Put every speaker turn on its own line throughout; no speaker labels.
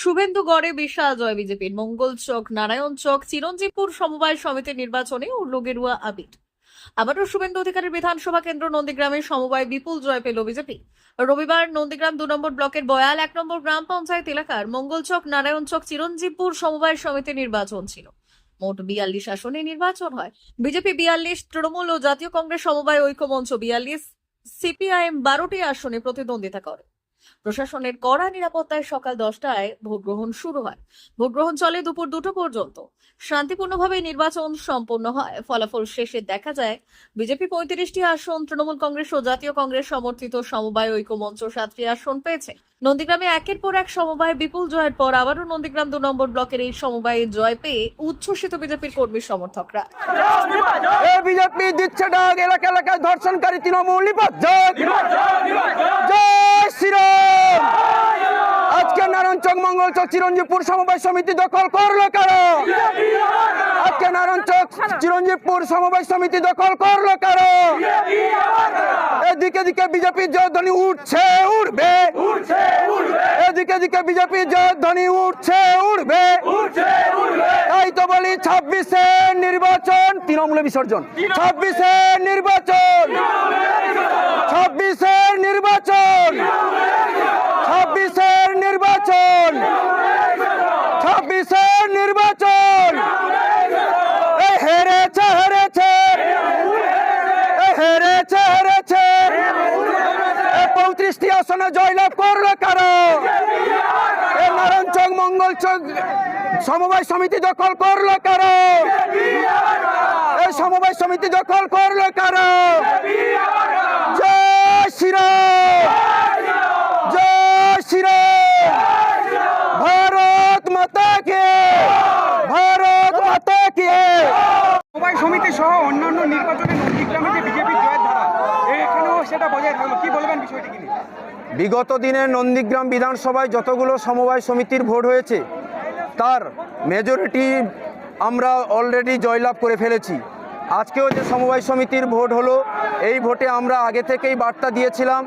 শুভেন্দুগড়ে বিশাল জয় বিজেপির। মঙ্গল চক নারায়ণ চক চিরঞ্জীবপুর সমবায় সমিতির নির্বাচনে উড়ল গেরুয়া আবির আবারও শুভেন্দু অধিকারীর বিধানসভা কেন্দ্র নন্দীগ্রামের সমবায় বিপুল জয় পেল বিজেপি। রবিবার নন্দীগ্রাম দু নম্বর ব্লকের বয়াল এক নম্বর গ্রাম পঞ্চায়েত এলাকার মঙ্গলচক নারায়ণচক চিরঞ্জীবপুর সমবায় সমিতির নির্বাচন ছিল। মোট বিয়াল্লিশ আসনে নির্বাচন হয়। বিজেপি বিয়াল্লিশ, তৃণমূল ও জাতীয় কংগ্রেস সমবায় ঐক্যমঞ্চ বিয়াল্লিশ, সিপিআইএম বারোটি আসনে প্রতিদ্বন্দ্বিতা করে। প্রশাসনের কড়া নিরাপত্তায় সকাল দশটায় ভোট গ্রহণ শুরু হয়। ভোট গ্রহণ চলে দুপুর দুটো পর্যন্ত। শান্তিপূর্ণভাবে নির্বাচন সম্পন্ন হয়। ফলাফল শেষে দেখা যায়, বিজেপি পঁয়ত্রিশটি আসন, তৃণমূল কংগ্রেস ও জাতীয় কংগ্রেস সমর্থিত সমবায় ঐক্য মঞ্চ সাতটি আসন পেয়েছে। নন্দীগ্রামে একের পর এক সমবায় বিপুল জয়ের পর আবারও নন্দীগ্রাম দু নম্বর ব্লকের এই সমবায়ে জয় পেয়ে উচ্ছ্বসিত বিজেপির কর্মী সমর্থকরা।
বিজেপি দিচ্ছে ডাক, এলাকা এলাকায় ধর্ষণকারী তৃণমূল জয়। আজকে নারায়ণ চক মঙ্গল চক চিরঞ্জীবপুর সমবায় সমিতি দখল করল কারও আজকে নারায়ণ চক চিরঞ্জীবপুর সমবায় সমিতি দখল করল কারও এদিকে দিকে বিজেপি জয়ধ্বনি উঠছে, উঠবে। এদিকে দিকে বিজেপি জয়ধ্বনি উঠছে উঠবে। তাই তো বলি ছাব্বিশে নির্বাচন তৃণমূলে বিসর্জন। ছাব্বিশে নির্বাচন। ছাব্বিশের নির্বাচন। ছাব্বিশের নির্বাচন। ছাব্বিশের নির্বাচন। এ হেরেছে হেরেছে হেরেছে। পঁয়ত্রিশটি আসনে জয়লাভ করল কারও? নারায়ণ চক মঙ্গল চক সমবায় সমিতি দখল করল কারও? এই সমবায় সমিতি দখল করল কারও? জয় শ্রীরাম জয় শ্রীরাম ভারত মাতা কে ভারত মাতা কে
সমবায় সমিতি সহ অন্যান্য নির্বাচনে নন্দীগ্রামে যে বিজেপি জয়ের ধারা বজায় থাকল কি বলবেন বিষয়টি?
বিগত দিনে নন্দীগ্রাম বিধানসভায় যতগুলো সমবায় সমিতির ভোট হয়েছে, তার মেজরিটি আমরা অলরেডি জয়লাভ করে ফেলেছি আজকেও যে সমবায় সমিতির ভোট হলো, এই ভোটে আমরা আগে থেকেই বার্তা দিয়েছিলাম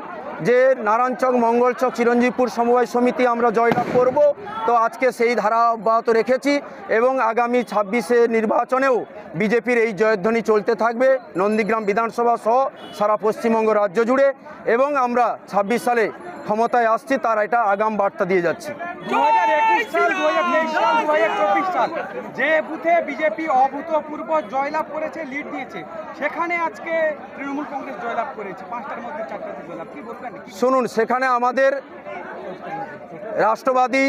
যে নারায়ণচক মঙ্গলচক চিরঞ্জীবপুর সমবায় সমিতি আমরা জয়লাভ করব। তো আজকে সেই ধারা অব্যাহত রেখেছি এবং আগামী ছাব্বিশে নির্বাচনেও বিজেপির এই জয়ধ্বনি চলতে থাকবে নন্দীগ্রাম বিধানসভা সহ সারা পশ্চিমবঙ্গ রাজ্য জুড়ে এবং আমরা ছাব্বিশ সালে ক্ষমতায় আসছি তার এটা আগাম বার্তা দিয়ে যাচ্ছে।
যে বুথে বিজেপি অভূতপূর্ব জয়লাভ করেছে লিড দিয়েছে সেখানে আজকে তৃণমূল কংগ্রেস জয়লাভ করেছে। পাঁচটার মধ্যে চারটাতে জয়লাভ। কি বলবেন
শুনুন সেখানে আমাদের রাষ্ট্রবাদী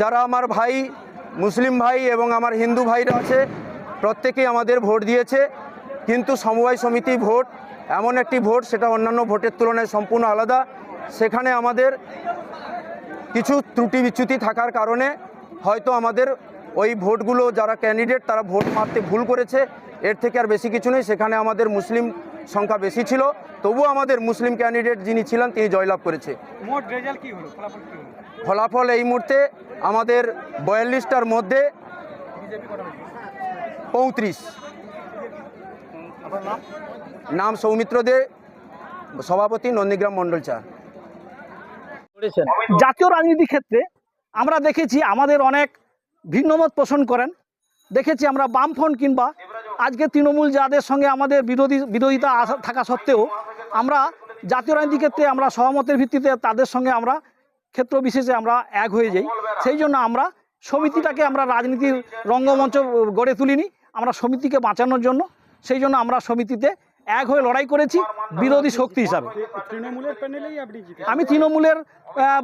যারা আমার ভাই মুসলিম ভাই এবং আমার হিন্দু ভাইরা আছে প্রত্যেকেই আমাদের ভোট দিয়েছে। কিন্তু সমবায় সমিতি ভোট এমন একটি ভোট সেটা অন্যান্য ভোটের তুলনায় সম্পূর্ণ আলাদা। সেখানে আমাদের কিছু ত্রুটি বিচ্যুতি থাকার কারণে হয়তো আমাদের ওই ভোটগুলো যারা ক্যান্ডিডেট তারা ভোট মারতে ভুল করেছে। এর থেকে আর বেশি কিছু নেই। সেখানে আমাদের মুসলিম সংখ্যা বেশি ছিল। তবুও আমাদের মুসলিম ক্যান্ডিডেট যিনি ছিলেন তিনি জয়লাভ করেছে।
ফলাফল
এই মুহূর্তে আমাদের বয়াল্লিশটার মধ্যে পঁয়ত্রিশ।
নাম?
নাম সৌমিত্র দে সভাপতি নন্দীগ্রাম মণ্ডল চা
জাতীয় রাজনীতির ক্ষেত্রে আমরা দেখেছি আমাদের অনেক ভিন্নমত পোষণ করেন। দেখেছি আমরা বামফ্রন্ট কিংবা আজকে তৃণমূল যাদের সঙ্গে আমাদের বিরোধী বিরোধিতা থাকা সত্ত্বেও আমরা জাতীয় রাজনীতির ক্ষেত্রে আমরা সহমতের ভিত্তিতে তাদের সঙ্গে আমরা ক্ষেত্র বিশেষে আমরা এক হয়ে যাই। সেই জন্য আমরা সমিতিটাকে আমরা রাজনীতির রঙ্গমঞ্চ গড়ে তুলিনি। আমরা সমিতিকে বাঁচানোর জন্য। সেই জন্য আমরা সমিতিতে এক হয়ে লড়াই করেছি বিরোধী শক্তি হিসাবে।
তৃণমূলের প্যানেলেই আপনি জিতে
আমি তৃণমূলের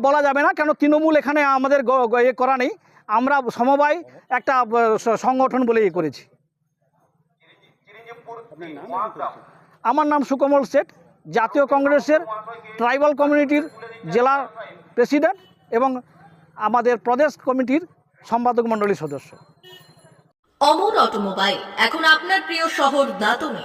বলা যাবে না কেন তৃণমূল এখানে আমাদের ইয়ে করা নেই। আমরা সমবায় একটা সংগঠন বলে ইয়ে করেছি। আমার নাম সুকমল শেঠ জাতীয় কংগ্রেসের ট্রাইবাল কমিউনিটির জেলা প্রেসিডেন্ট এবং আমাদের প্রদেশ কমিটির সম্পাদক মণ্ডলীর সদস্য।
অমর অটোমোবাইল এখন আপনার প্রিয় শহর দাতনে